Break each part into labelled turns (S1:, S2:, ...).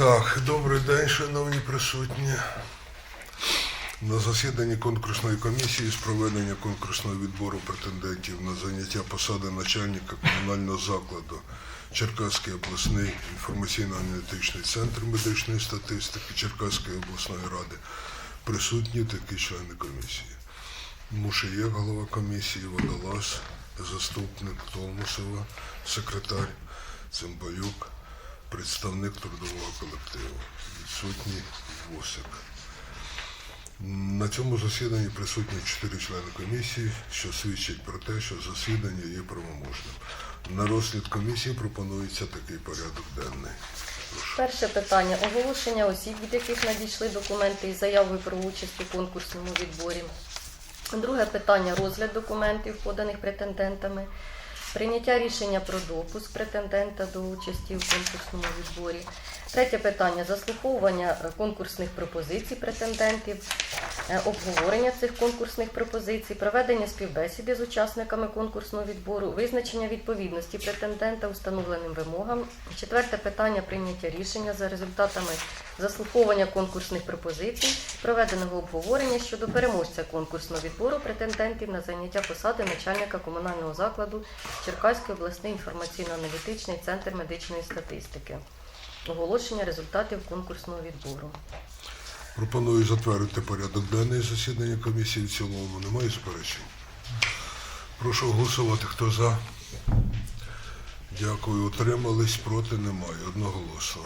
S1: Так, добрий день, шановні присутні. На засіданні конкурсної комісії з проведення конкурсного відбору претендентів на заняття посади начальника комунального закладу Черкаський обласний інформаційно-аналітичний центр медичної статистики Черкаської обласної ради присутні такі члени комісії. Мушиєв, голова комісії, Водолаз, заступник Томусова, секретар Цимбалюк, представник трудового колективу, відсутній Восик. На цьому засіданні присутні чотири члени комісії, що свідчить про те, що засідання є правоможним. На розгляд комісії пропонується такий порядок денний. Прошу.
S2: Перше питання оголошення осіб, від яких надійшли документи із заявою про участь у конкурсному відборі. Друге питання розгляд документів, поданих претендентами. Прийняття рішення про допуск претендента до участі у конкурсному відборі. Третє питання заслуховування е, конкурсних пропозицій претендентів, е, обговорення цих конкурсних пропозицій, проведення співбесіди з учасниками конкурсного відбору, визначення відповідності претендента установленим вимогам. Четверте питання прийняття рішення за результатами заслуховування конкурсних пропозицій, проведеного обговорення щодо переможця конкурсного відбору претендентів на заняття посади начальника комунального закладу Черкаський обласний інформаційно-аналітичний центр медичної статистики. Оголошення результатів конкурсного відбору.
S1: Пропоную затвердити порядок денний засідання комісії в цілому. Немає заперечень? Прошу голосувати. Хто за? Дякую. Утримались, проти немає. Одноголосно.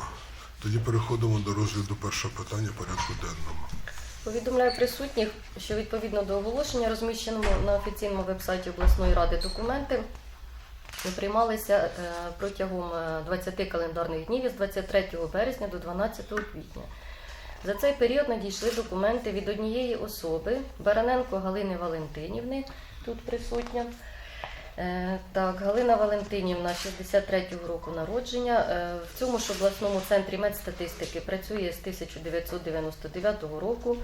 S1: Тоді переходимо до розгляду першого питання порядку денному.
S2: Повідомляю присутніх, що відповідно до оголошення, розміщеному на офіційному вебсайті обласної ради документи, приймалися е, протягом е, 20 календарних днів із 23 березня до 12 квітня. За цей період надійшли документи від однієї особи Бараненко Галини Валентинівни, тут присутня. Е, Так, Галина Валентинівна, 63-го року народження. Е, В цьому ж обласному центрі медстатистики працює з 1999 року.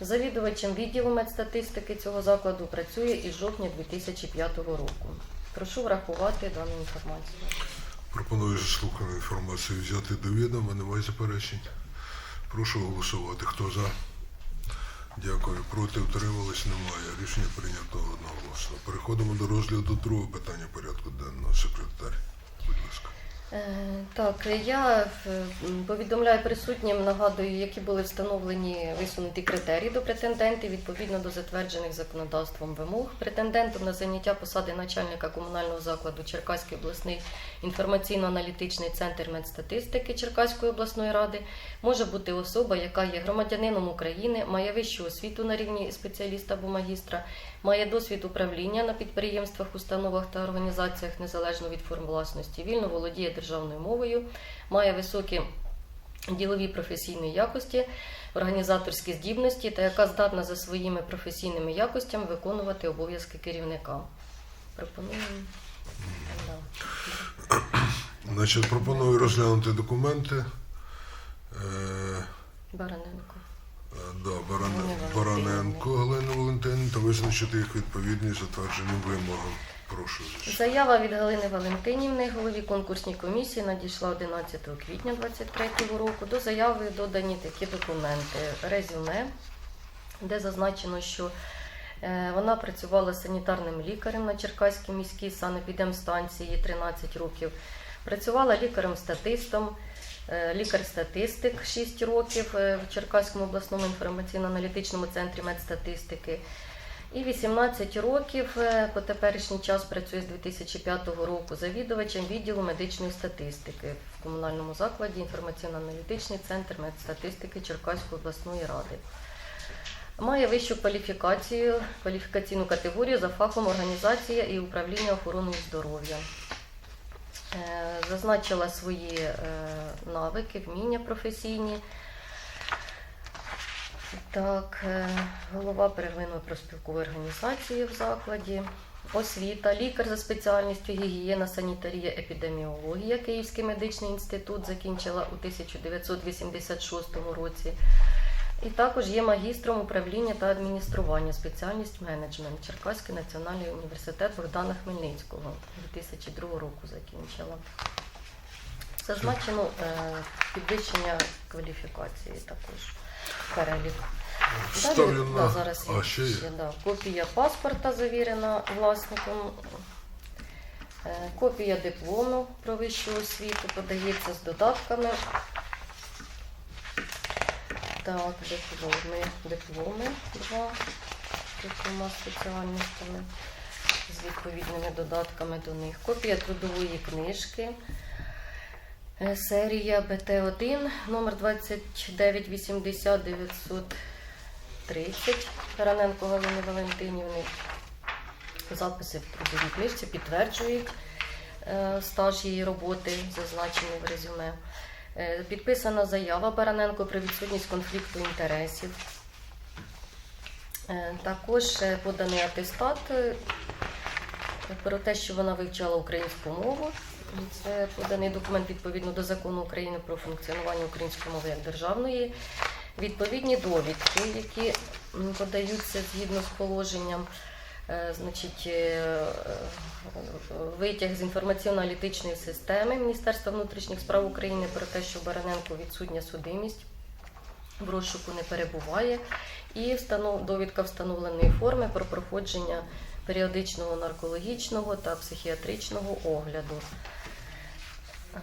S2: Завідувачем відділу медстатистики цього закладу працює із жовтня 2005 року. Прошу врахувати дану інформацію.
S1: Пропоную заслухану інформацію взяти до відома. Немає заперечень. Прошу голосувати. Хто за? Дякую. Проти утримались немає. Рішення прийнято одноголосно. Переходимо до розгляду другого питання порядку денного. Секретар, будь ласка.
S2: Е, Так, я е, повідомляю присутнім, нагадую, які були встановлені висунуті критерії до претендентів відповідно до затверджених законодавством вимог. Претендентом на заняття посади начальника комунального закладу Черкаський обласний інформаційно-аналітичний центр медстатистики Черкаської обласної ради може бути особа, яка є громадянином України, має вищу освіту на рівні спеціаліста або магістра, має досвід управління на підприємствах, установах та організаціях незалежно від форм власності, вільно володіє державною мовою, має високі ділові професійні якості, організаторські здібності та яка здатна за своїми професійними якостями виконувати обов'язки керівника. Пропонуємо.
S1: Значить, пропоную розглянути документи. Е,
S2: Бараненко.
S1: Да, Баране-
S2: Галина
S1: Бараненко Галина Валентинівна та визначити їх відповідність затвердженим вимогам. Прошу.
S2: Заява від Галини Валентинівни, голові конкурсній комісії, надійшла 11 квітня 2023 року. До заяви додані такі документи. Резюме, де зазначено, що е, вона працювала санітарним лікарем на Черкаській міській санепідемстанції 13 років. Працювала лікарем-статистом, лікар-статистик 6 років е, в Черкаському обласному інформаційно-аналітичному центрі медстатистики. І 18 років е, по теперішній час працює з 2005 року завідувачем відділу медичної статистики в комунальному закладі інформаційно-аналітичний центр медстатистики Черкаської обласної ради. Має вищу кваліфікацію, кваліфікаційну категорію за фахом організація і управління охороною здоров'я. Е, Зазначила свої е, навики, вміння професійні. Так, е, голова первинної проспілкової організації в закладі, освіта, лікар за спеціальністю гігієна, санітарія, епідеміологія, Київський медичний інститут закінчила у 1986 році. І також є магістром управління та адміністрування, спеціальність менеджмент, Черкаський національний університет Богдана Хмельницького 2002 року закінчила. Зазначено е, підвищення кваліфікації також перелік.
S1: Ставлю
S2: да, зараз
S1: А, ще є.
S2: да. Копія паспорта завірена власником. Е, Копія диплому про вищу освіту подається з додатками. Так, дипломи, дипломи два з спеціальностями з відповідними додатками до них. Копія трудової книжки. Е, Серія БТ1, номер 2980 930 Тараненко Галини Валентинівни. Записи в трудовій книжці підтверджують е, стаж її роботи, зазначений в резюме. Е, Підписана заява Бараненко про відсутність конфлікту інтересів. Е, Також е, поданий атестат про те, що вона вивчала українську мову. Це поданий документ відповідно до закону України про функціонування української мови як державної. Відповідні довідки, які подаються згідно з положенням, значить, е, е, витяг з інформаційно-аналітичної системи Міністерства внутрішніх справ України про те, що Бараненко відсутня судимість в розшуку не перебуває, і встанов... довідка встановленої форми про проходження періодичного наркологічного та психіатричного огляду. Е,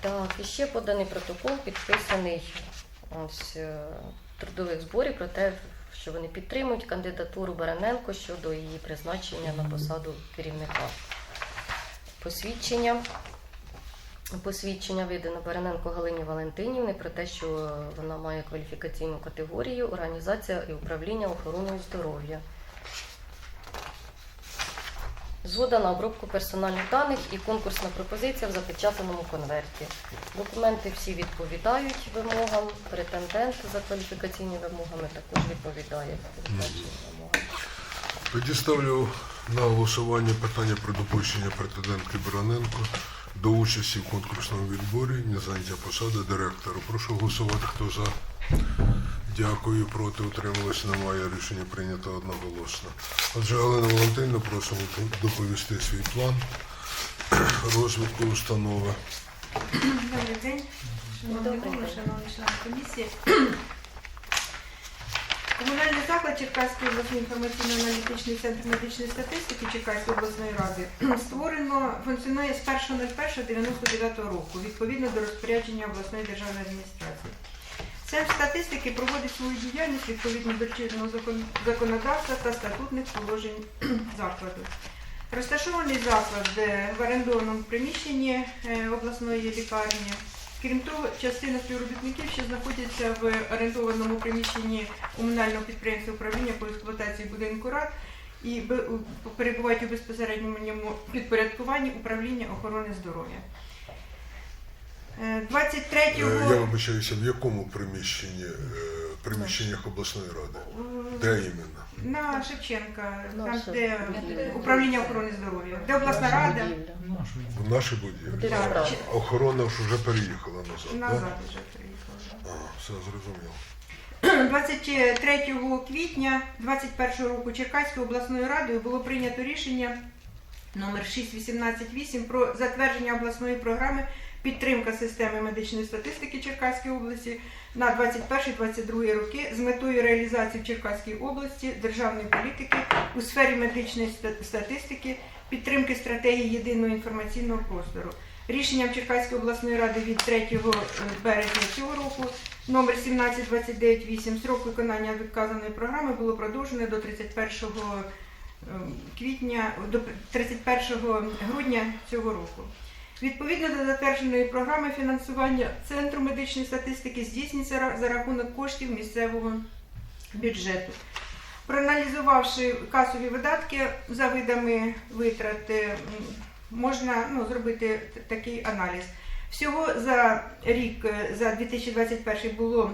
S2: Так, і ще поданий протокол, підписаний ось, е, трудових зборів про те, що вони підтримують кандидатуру Бараненко щодо її призначення на посаду керівника. Посвідчення. Посвідчення видано Бараненко Галині Валентинівни про те, що вона має кваліфікаційну категорію організація і управління охороною здоров'я. Згода на обробку персональних даних і конкурсна пропозиція в запечатаному конверті. Документи всі відповідають вимогам. Претендент за кваліфікаційними вимогами також відповідає вимогам.
S1: Тоді ставлю на голосування питання про допущення претендентки Бараненко до участі в конкурсному відборі на заняття посади директора. Прошу голосувати, хто за. Дякую, проти утрималось немає. Рішення прийнято одноголосно. Отже, Галина Валентинівна, просимо доповісти свій план розвитку установи.
S3: Добрий день, шановні голови, шановні члени комісії. Комунальний заклад Черкаський обласний інформаційно-аналітичний центр медичної статистики Черкаської обласної ради створено, функціонує з 1.01.99 року відповідно до розпорядження обласної державної адміністрації. Центр статистики проводить свою діяльність відповідно до чинного законодавства та статутних положень закладу. Розташований заклад в орендованому приміщенні е, обласної лікарні. Крім того, частина співробітників ще знаходяться в орендованому приміщенні комунального підприємства управління по експлуатації будинку рад і перебувають у безпосередньому підпорядкуванні управління охорони здоров'я. Е, 23
S1: Е, Я вибачаюся, в якому приміщенні? Е, Приміщеннях обласної ради? Де іменно?
S3: на Шевченка, там де управління охорони здоров'я, де обласна рада
S2: Будівля.
S1: В нашій будівлі. Охорона ж вже переїхала назад. так?
S3: назад вже приїхала.
S1: А, все зрозуміло.
S3: 23 квітня 2021 року Черкаською обласною радою було прийнято рішення номер 6188 про затвердження обласної програми підтримка системи медичної статистики Черкаської області на 21-22 роки з метою реалізації в Черкаській області державної політики у сфері медичної статистики, підтримки стратегії єдиного інформаційного простору. Рішенням Черкаської обласної ради від 3 березня цього року номер 17298 строк виконання відказаної програми було продовжено до 31 ем, квітня до 31 грудня цього року. Відповідно до затвердженої програми фінансування Центру медичної статистики здійснюється за рахунок коштів місцевого бюджету. Проаналізувавши касові видатки за видами витрат, е, можна ну, зробити такий аналіз. Всього за рік, е, за 2021 було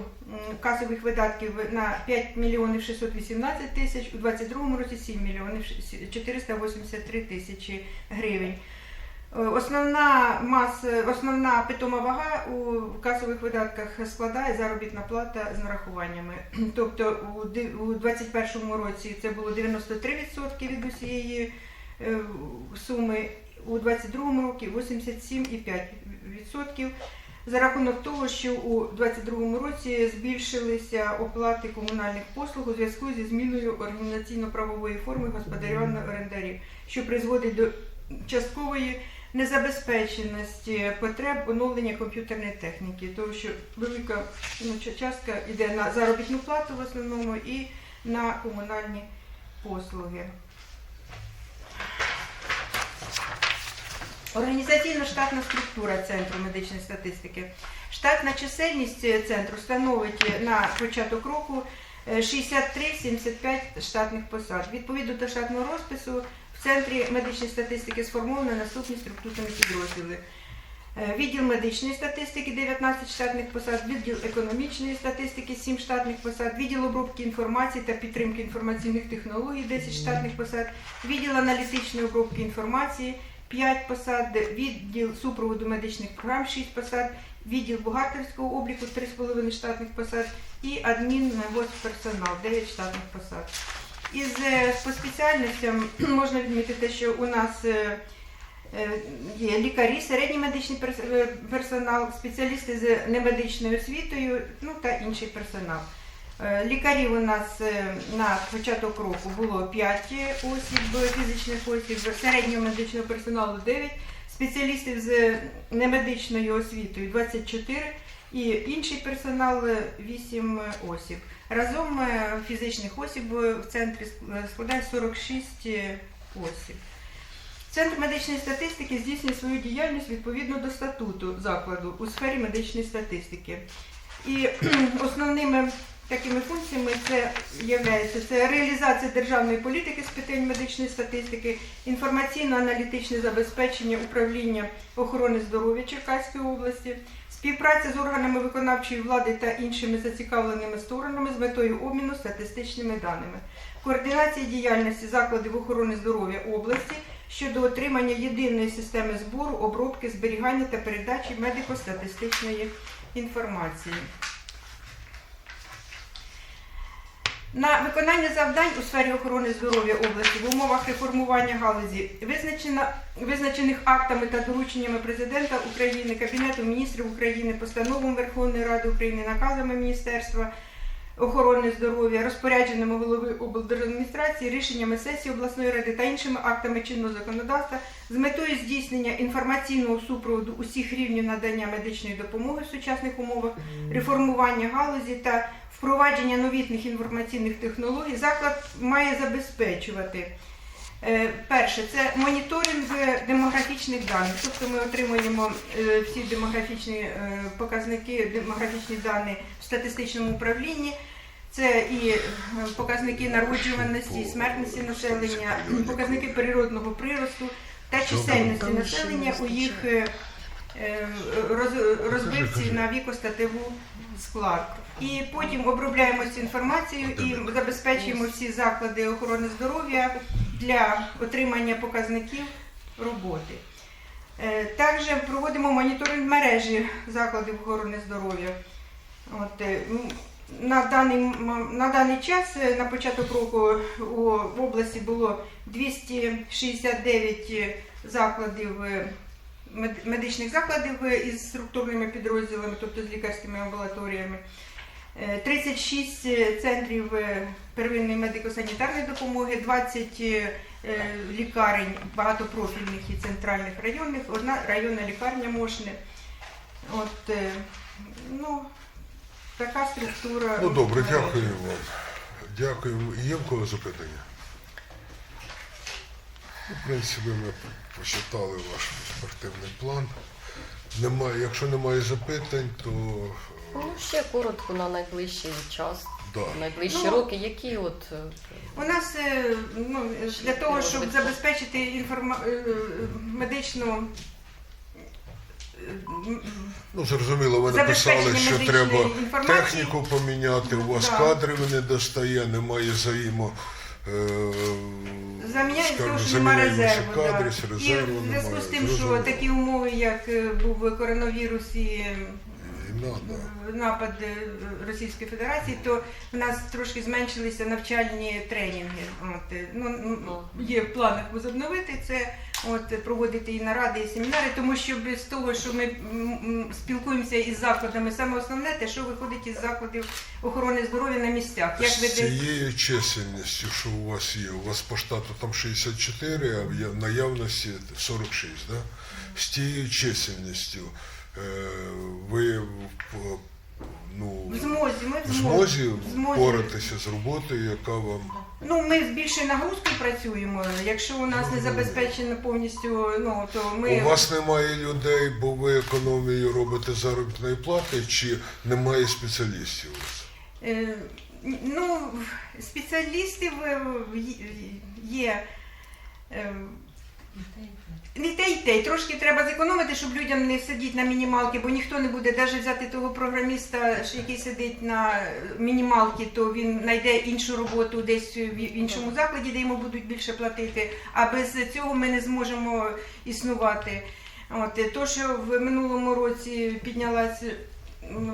S3: касових видатків на 5 мільйонів 618 тисяч, у 2022 році 7 мільйонів 483 тисячі гривень. Е, Основна маса, основна питома вага у касових видатках складає заробітна плата з нарахуваннями. Тобто у ди- у 2021 році це було 93% від усієї е, суми, у 2022 році 87,5%. За рахунок того, що у 2022 році збільшилися оплати комунальних послуг у зв'язку зі зміною організаційно-правової форми господарювання орендарів, що призводить до часткової незабезпеченості потреб оновлення комп'ютерної техніки, тому що велика ну, частка йде на заробітну плату в основному і на комунальні послуги. Організаційно-штатна структура Центру медичної статистики. Штатна чисельність центру становить на початок року е, 63-75 штатних посад. Відповідно до штатного розпису в Центрі медичної статистики сформовано наступні структурні підрозділи. Е, Відділ медичної статистики 19 штатних посад, відділ економічної статистики 7 штатних посад, відділ обробки інформації та підтримки інформаційних технологій 10 штатних посад, відділ аналітичної обробки інформації 5 посад, відділ супроводу медичних програм 6 посад, відділ бухгалтерського обліку 3,5 штатних посад і адмін персонал 9 штатних посад. Із е, по спеціальностям можна відмітити, що у нас е, е, є лікарі, середній медичний персонал, спеціалісти з немедичною освітою, ну та інший персонал. Лікарів у нас на початок року було 5 осіб, фізичних осіб, середнього медичного персоналу 9, спеціалістів з немедичною освітою 24 і інший персонал 8 осіб. Разом е, фізичних осіб в центрі складає 46 осіб. Центр медичної статистики здійснює свою діяльність відповідно до статуту закладу у сфері медичної статистики. І основними такими функціями це являється це реалізація державної політики з питань медичної статистики, інформаційно-аналітичне забезпечення управління охорони здоров'я Черкаської області, співпраця з органами виконавчої влади та іншими зацікавленими сторонами з метою обміну статистичними даними, координація діяльності закладів охорони здоров'я області щодо отримання єдиної системи збору, обробки, зберігання та передачі медико-статистичної інформації. На виконання завдань у сфері охорони здоров'я області в умовах реформування галузі визначених актами та дорученнями президента України, Кабінету міністрів України, постановом Верховної Ради України, наказами Міністерства охорони здоров'я, розпорядженнями голови облдержадміністрації, рішеннями сесії обласної ради та іншими актами чинного законодавства з метою здійснення інформаційного супроводу усіх рівнів надання медичної допомоги в сучасних умовах, реформування галузі та впровадження новітних інформаційних технологій заклад має забезпечувати. Е, Перше, це моніторинг демографічних даних. Тобто ми отримуємо е, всі демографічні е, показники, демографічні дані в статистичному управлінні. Це і показники народжуваності, смертності населення, показники природного приросту та чисельності населення у їх роз- розбивці на вікостативу склад. І потім обробляємо цю інформацію і забезпечуємо всі заклади охорони здоров'я для отримання показників роботи. Е, Також проводимо моніторинг мережі закладів охорони здоров'я. Е, на, даний, на даний час, е, на початок року, в області було 269 закладів, медичних закладів із структурними підрозділами, тобто з лікарськими амбулаторіями. Е, 36 центрів е, первинної медико-санітарної допомоги, 20 е, лікарень багатопрофільних і центральних районних, одна районна лікарня Мошне. От, е, ну, така структура.
S1: Ну добре, дякую вам. Дякую. Є в кого запитання? В принципі, ми почитали ваш спортивний план. Немає, якщо немає запитань, то е,
S2: Ну, ще коротко на найближчий час,
S1: да.
S2: найближчі
S3: Ну,
S2: роки, які от е,
S3: У нас е, ну, для того, щоб забезпечити інформа... е, медичну е, м-
S1: Ну, зрозуміло, ви написали,
S3: Забезпечення
S1: що
S3: медичної
S1: треба
S3: інформації.
S1: техніку поміняти, у вас
S3: Да.
S1: кадрів не достає, немає взаємо. е,
S3: Заміняють
S1: скажімо,
S3: того, що немає резерву.
S1: кадрів,
S3: да. І
S1: резерву
S3: в зв'язку
S1: немає.
S3: з тим, що
S1: Зрозуміло.
S3: такі умови, як е, був коронавірус і. Напад е, Російської Федерації, то в нас трошки зменшилися навчальні тренінги. От, е, ну, є в планах возобновити це. От проводити і наради, і семінари, тому що без того, що ми спілкуємося із закладами, саме основне те, що виходить із закладів охорони здоров'я на місцях. Як
S1: З
S3: веде
S1: цією чисельністю, що у вас є, у вас по штату там 64, а в наявності 46, да? З тією чисельністю ви ну,
S3: в змозі, ми
S1: в змозі впоратися з роботою, яка вам
S3: Ну, ми з більшою нагрузкою працюємо. Якщо у нас не забезпечено повністю, ну то ми
S1: у вас немає людей, бо ви економію робите заробітної плати, чи немає спеціалістів? у вас?
S3: Е, Ну, спеціалістів е, є. е, Не те і те. Трошки треба зекономити, щоб людям не сидіти на мінімалки, бо ніхто не буде навіть взяти того програміста, який сидить на мінімалки, то він знайде іншу роботу десь в іншому закладі, де йому будуть більше платити. А без цього ми не зможемо існувати. От е, то, що в минулому році піднялася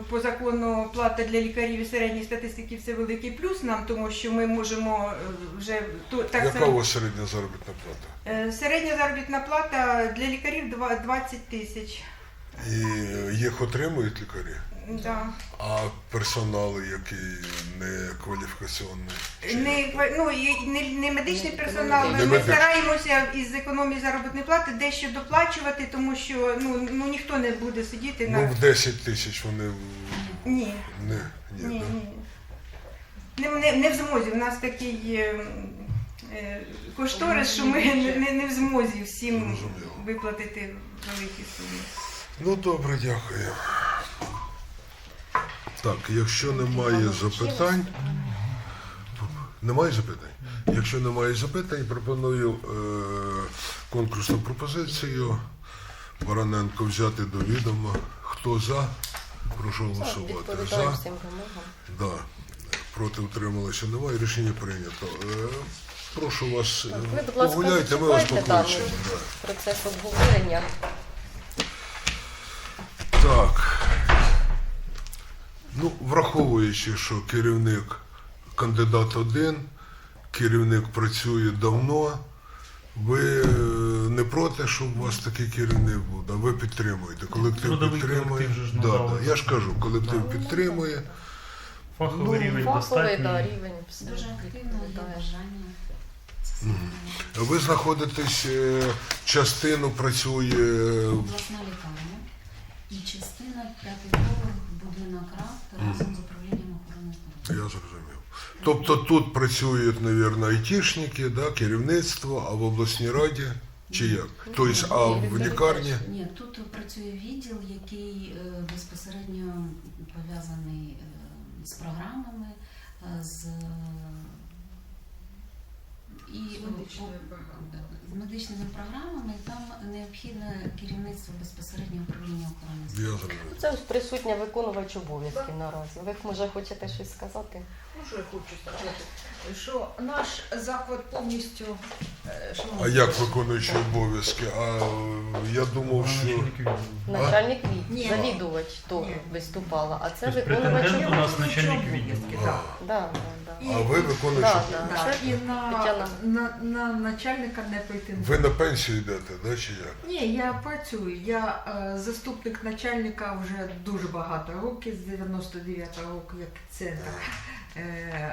S3: по закону плата для лікарів і середньої статистики, це великий плюс нам, тому що ми можемо е, вже то так
S1: Яка у вас середня заробітна плата?
S3: Е, Середня заробітна плата для лікарів два- 20 тисяч.
S1: І їх отримують лікарі?
S3: Да.
S1: А персонал, який не кваліфікаційний?
S3: Не, ква- ну, і не, не медичний
S2: Не
S3: персонал. Ми,
S1: медичний.
S3: стараємося із економії заробітної плати дещо доплачувати, тому що ну, ну ніхто не буде сидіти
S1: Ну,
S3: на
S1: в 10 тисяч вони в-
S3: ні.
S1: не,
S3: Ні,
S1: ні,
S3: ні.
S1: да?
S3: Не, не, не в змозі. У нас такий е, е, кошторис, що ми не, не, не в змозі всім
S1: Зрозуміло.
S3: виплатити великі суми.
S1: Ну, добре, дякую. Так, якщо немає запитань, немає запитань? Якщо немає запитань, пропоную е, конкурсну пропозицію Бараненко взяти до відома. Хто за? Прошу голосувати. За. Да. Проти утрималися немає. Рішення прийнято. Е, прошу вас,
S2: Так,
S1: е,
S2: ви, будь ласка,
S1: погуляйте, ми вас покличемо. Да.
S2: Процес обговорення.
S1: Так. Ну, враховуючи, що керівник кандидат один, керівник працює давно, ви е, не проти, щоб у вас такий керівник був, а ви підтримуєте. Колектив
S4: Трудовий
S1: підтримує.
S4: колектив же ж
S1: Да, да. Я ж кажу, колектив підтримує.
S4: Фаховий
S1: Ну,
S4: рівень
S2: Фаховий да, рівень все
S5: Дуже активно є
S2: відповідає.
S5: бажання. Це
S1: Ви знаходитесь, е, частину працює
S5: обласна лікарня і частина п'ятий поверх будинок РАФ разом з управлінням охорони здоров'я.
S1: Я зрозумів. Тобто тут працюють, мабуть, айтішники, да, керівництво, а в обласній раді чи як? Тобто, а в лікарні
S5: Ні, тут працює відділ, який е, безпосередньо пов'язаний е, з програмами, е, з і з медичними програмами, там необхідне керівництво безпосередньо управління охорони здоров'я.
S2: Це ось присутня виконувач обов'язків наразі. Ви може хочете щось сказати?
S6: Ну, що я хочу сказати, що наш заклад повністю е, шановні
S1: А як виконуючий обов'язки? А е, я думав, що
S4: Начальник.
S2: Від,
S6: Ні.
S2: завідувач то
S6: Ні.
S2: виступала, а це
S4: Тобто
S2: виконувач
S4: претендент у нас начальник відділу.
S6: так.
S2: Да, да, да.
S1: а ви виконуючий
S2: Да,
S1: обов'язки.
S2: да.
S6: І на,
S2: Тетяна.
S6: на, на начальника не претендую.
S1: Ви на пенсію йдете, да, чи як?
S6: Ні, я працюю. Я е, заступник начальника вже дуже багато років, з 99-го року, як центр е,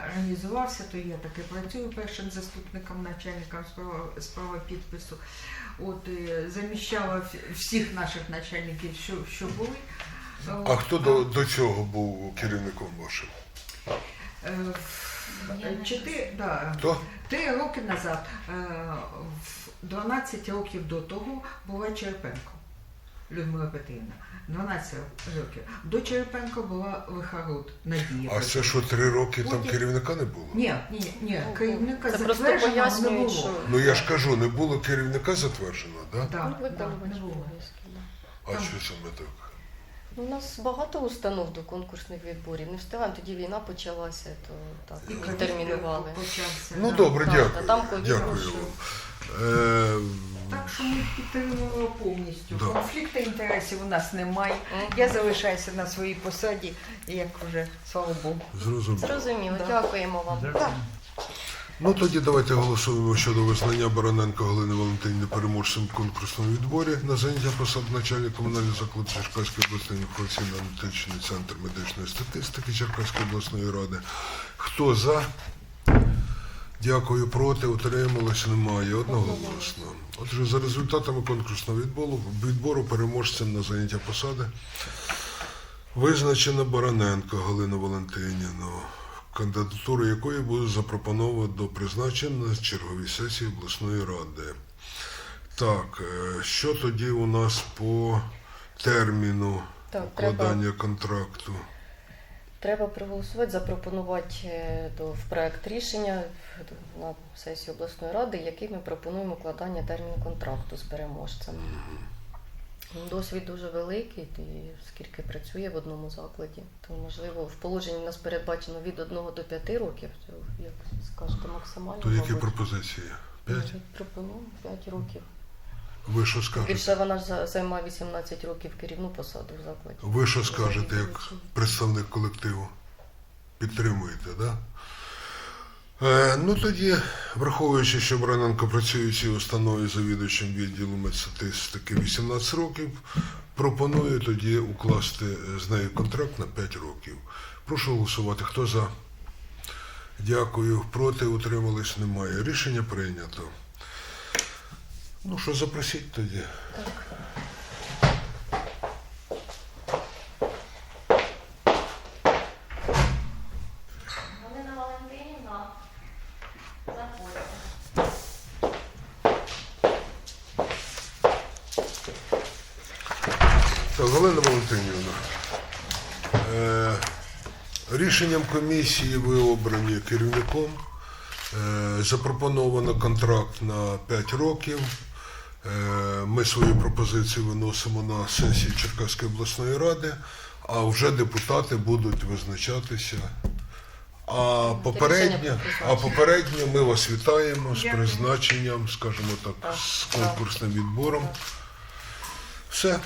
S6: організувався, то я таки працюю першим заступником начальника справа, підпису. От е, заміщала всіх наших начальників, що, що були.
S1: А хто до, до цього був керівником вашим?
S6: Е, Чотири, да,
S1: Хто?
S6: три роки назад, е, 12 років до того була Черепенко Людмила Петрівна. 12 років. До Черепенко була Вихарут Надія.
S1: А це що, три роки там
S6: Потім-
S1: керівника не було?
S6: Ні, ні, ні, керівника
S2: Це просто
S6: затвердженого не було.
S2: що
S1: Ну я ж кажу, не було керівника затвердженого, да?
S6: Да,
S2: ну,
S6: да,
S2: виконувач
S6: не було.
S2: обов'язків. да.
S1: А
S6: Там-
S1: що саме так?
S2: Ну, У нас багато установ до конкурсних відборів. Не встигаємо, тоді війна почалася, то так
S6: І ковід
S2: термінували.
S6: почався.
S1: Ну
S6: да.
S1: добре,
S2: Так,
S1: дякую.
S2: та там ковід
S1: Дякую
S2: був,
S1: вам. Е,
S6: Так що ми підтримуємо повністю.
S1: Да.
S6: Конфлікту інтересів у нас немає. Я залишаюся на своїй посаді, як вже слава Богу.
S1: зрозуміло.
S2: Зрозуміло,
S6: Да.
S2: дякуємо вам.
S1: Ну тоді давайте голосуємо щодо визнання Бароненко Галини Валентинівни переможцем в конкурсному відборі на заняття посад начальника комунального закладу Черкаської обласної інформаційно-аналітичний центр медичної статистики Черкаської обласної ради. Хто за? Дякую, проти, утрималось, немає. Одноголосно. Отже, за результатами конкурсного відбору, відбору переможцем на заняття посади визначено Бароненко Галину Валентинівну, кандидатуру якої буде запропоновано до призначення на черговій сесії обласної ради. Так, е, що тоді у нас по терміну
S2: Так, треба,
S1: контракту?
S2: Треба проголосувати, запропонувати е, до, в проект рішення на сесію обласної ради, який ми пропонуємо укладання терміну контракту з переможцем. Досвід дуже великий, і скільки працює в одному закладі, то можливо в положенні у нас передбачено від 1 до 5 років, як скажете, максимально.
S1: То які пропозиції? П'ять?
S2: Ми Пропонуємо 5 років.
S1: Ви що скажете?
S2: Більше вона ж займає 18 років керівну посаду в закладі.
S1: Ви що скажете як представник колективу? Підтримуєте, так? Да? Е, ну тоді, враховуючи, що Браненко працює в цій установі завідувачем відділу медстатистики 18 років, пропоную тоді укласти з нею контракт на 5 років. Прошу голосувати. Хто за? Дякую. Проти утримались немає. Рішення прийнято. Ну що, запросіть тоді.
S2: Галина Валентинівна.
S1: Так, Галина Валентинівна, е, рішенням комісії ви обрані керівником. Е, запропоновано контракт на 5 років. Е, ми свої пропозиції виносимо на сесії Черкаської обласної ради, а вже депутати будуть визначатися. А попередньо, а попередньо ми вас вітаємо з призначенням, скажімо Так, з конкурсним відбором. Все.